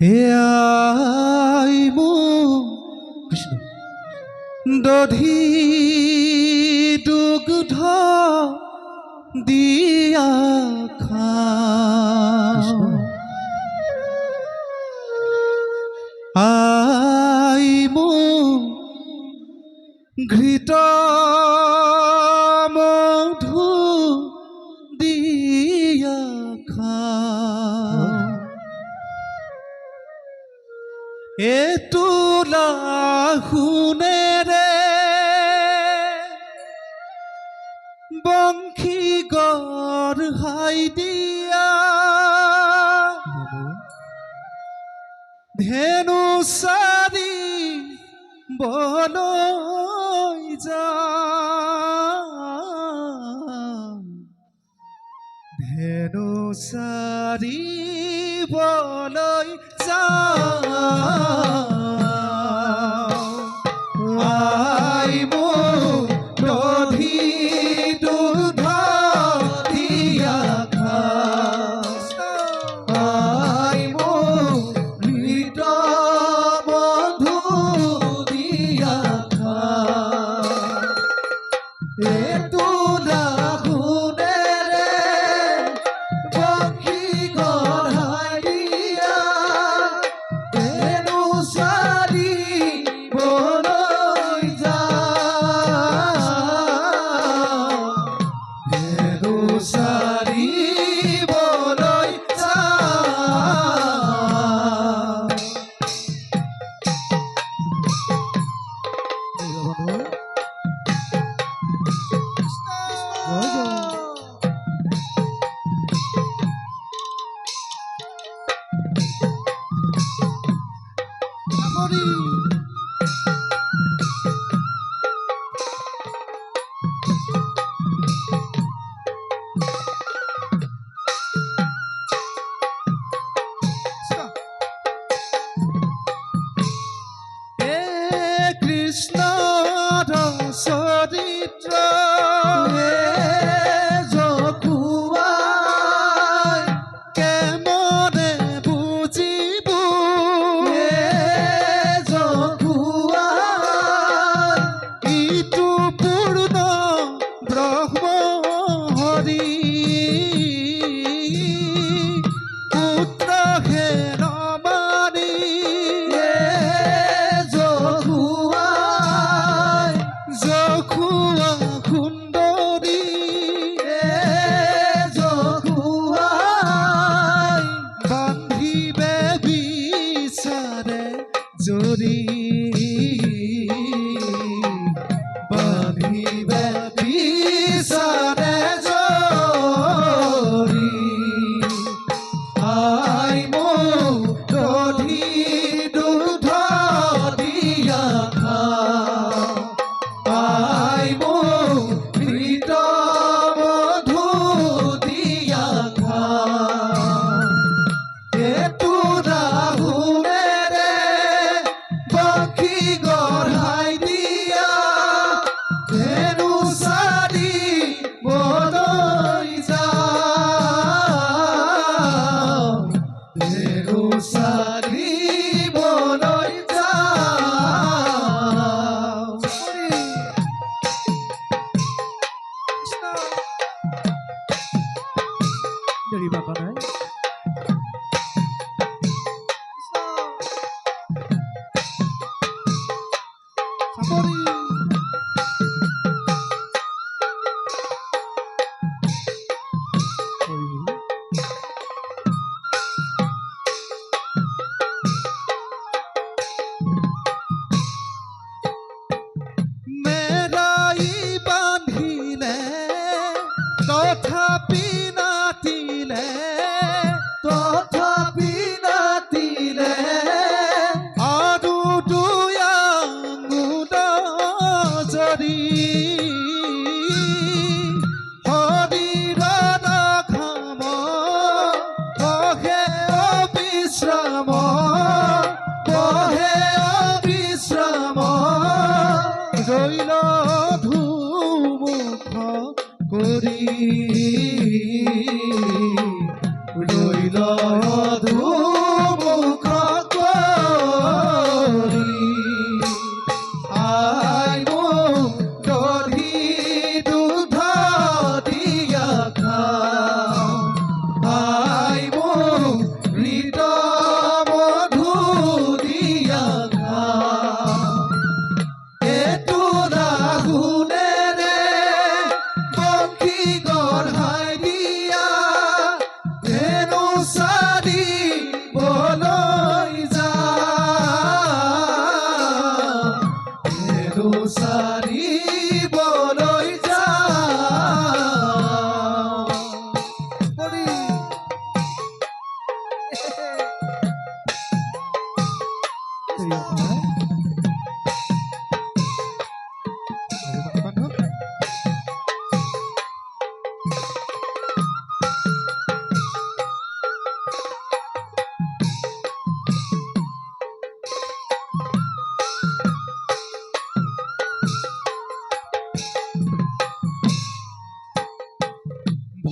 আইব কৃষ্ণ। দধি দুগ্ধ দিয়া খা আইব ঘৃত দিয়া। ধেনু সারি বল ধেনু সারি বল যা। 我有 viva con হইল ধুমুখ করি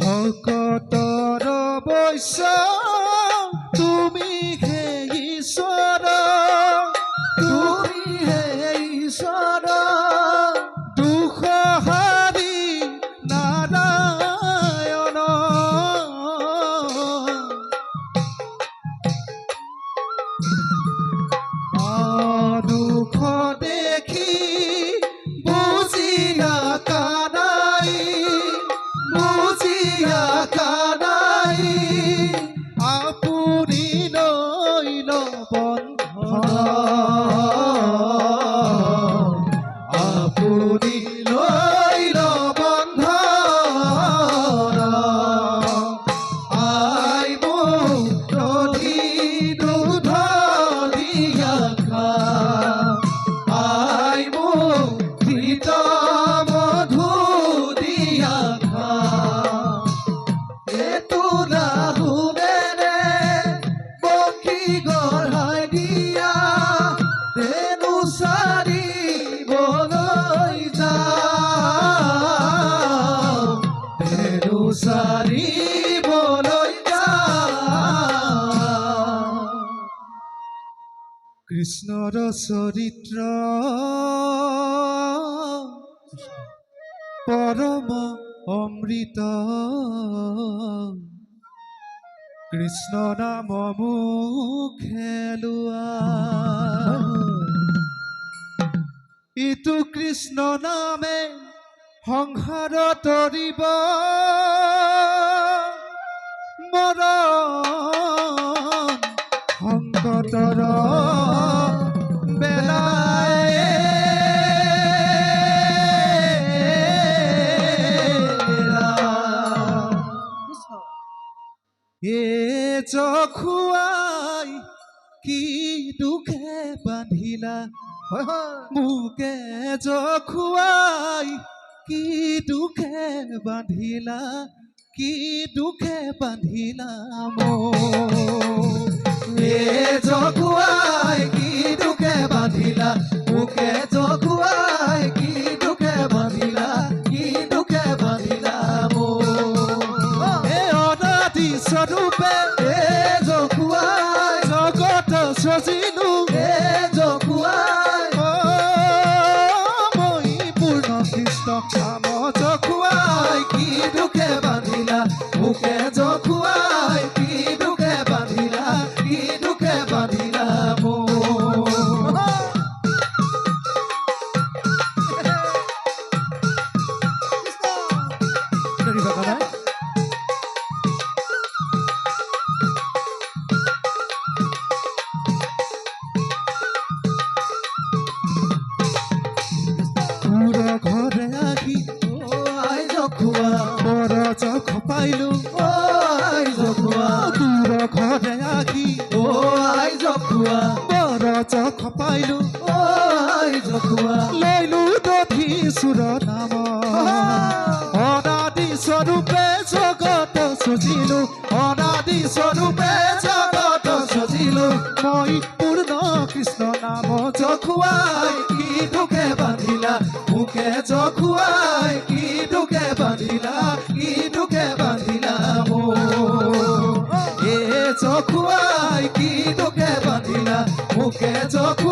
ভকতৰ বৈশ্য তুমি কৃষ্ণৰ চৰিত্ৰ। পৰম অমৃত। কৃষ্ণ নাম মুখে লোৱা ইটো কৃষ্ণ নামে সংসাৰ তৰিব। মৰণ সংকটৰ এ জখুৱাই কি দুখে বান্ধিলা? মোকে জখুৱাই কি দুখে বান্ধিলা? কি দুখে বান্ধিলা মোক এ জখুৱাই কি দুখে বান্ধিলা? মোকে সজিলো এ নই পূর্ণ কৃষ্ণ নাম চখুয়াই কি ঢুকে বাঁধিলা মুখে চখুয়াই কি ঢুকে বাঁধিলা কি ঢুকে বাঁধিলা মো? এ চখুয়াই কি ঢুকে বাঁধিলা মুখে চখু